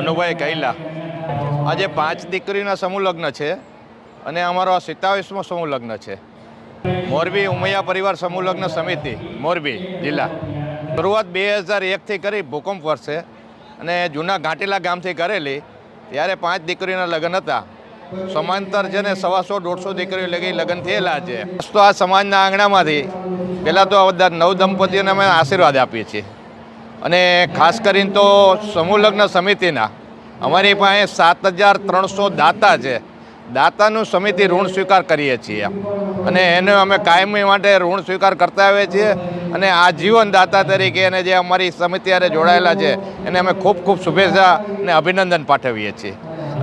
અનુભાઈ કૈલા આજે પાંચ દીકરીના સમૂહ લગ્ન છે અને અમારો આ સિત્તાવીસમો સમૂહ લગ્ન છે. મોરબી ઉમૈયા પરિવાર સમૂહ લગ્ન સમિતિ, મોરબી જિલ્લા. શરૂઆત બે હજાર એકથી કરી ભૂકંપ વર્ષે અને જૂના ઘાટીલા ગામથી કરેલી. ત્યારે પાંચ દીકરીના લગ્ન હતા. સમાંતર છે ને સવાસો દોઢસો દીકરીઓ લગી લગ્ન થયેલા છે. તો આ સમાજના આંગણામાંથી પહેલાં તો આ બધા નવ દંપતીઓને અમે આશીર્વાદ આપીએ છીએ. અને ખાસ કરીને તો સમૂહ લગ્ન સમિતિના. અમારી પાસે સાત હજાર ત્રણસો દાતા છે. દાતાનું સમિતિ ઋણ સ્વીકાર કરીએ છીએ. અને એને અમે કાયમી માટે ઋણ સ્વીકાર કરતા આવીએ છીએ. અને આજીવન દાતા તરીકે એને જે અમારી સમિતિ હારે જોડાયેલા છે, એને અમે ખૂબ ખૂબ શુભેચ્છા અને અભિનંદન પાઠવીએ છીએ.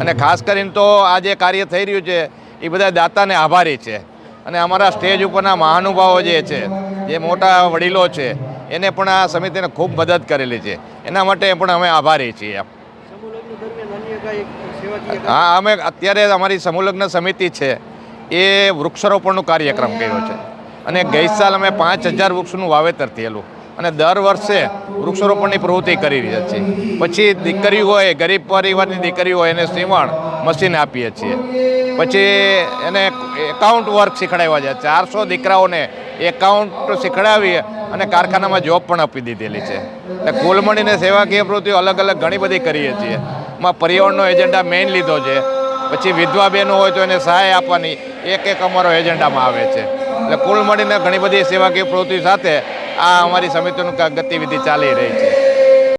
અને ખાસ કરીને તો આ જે કાર્ય થઈ રહ્યું છે, એ બધા દાતાને આભારી છે. અને અમારા સ્ટેજ ઉપરના મહાનુભાવો જે છે, જે મોટા વડીલો છે એને પણ આ સમિતિને ખૂબ મદદ કરેલી છે. એના માટે પણ અમે આભારી છીએ? હા અમે અત્યારે અમારી સમૂહલગ્ન સમિતિ છે એ વૃક્ષારોપણનો કાર્યક્રમ કર્યો છે. અને ગઈ સાલ અમે પાંચ હજાર વૃક્ષનું વાવેતર થયેલું. અને દર વર્ષે વૃક્ષારોપણની પ્રવૃત્તિ કરી રહ્યા છીએ. પછી દીકરી હોય ગરીબ પરિવારની દીકરી હોય એને સીવણ મશીન આપીએ છીએ. પછી એને એકાઉન્ટ વર્ક શીખડાવ્યા છે. ચારસો દીકરાઓને એકાઉન્ટ શીખડાવી અને કારખાનામાં જોબ પણ આપી દીધેલી છે. એટલે કુલ મળીને સેવાકીય પ્રવૃત્તિઓ અલગ અલગ ઘણી બધી કરીએ છીએ. એમાં પર્યાવરણનો એજન્ડા મેઇન લીધો છે. પછી વિધવા બહેનો હોય તો એને સહાય આપવાની એક એક અમારો એજન્ડામાં આવે છે. એટલે કુલ મળીને ઘણી બધી સેવાકીય પ્રવૃત્તિ સાથે આ અમારી સમિતિનું ગતિવિધિ ચાલી રહી છે.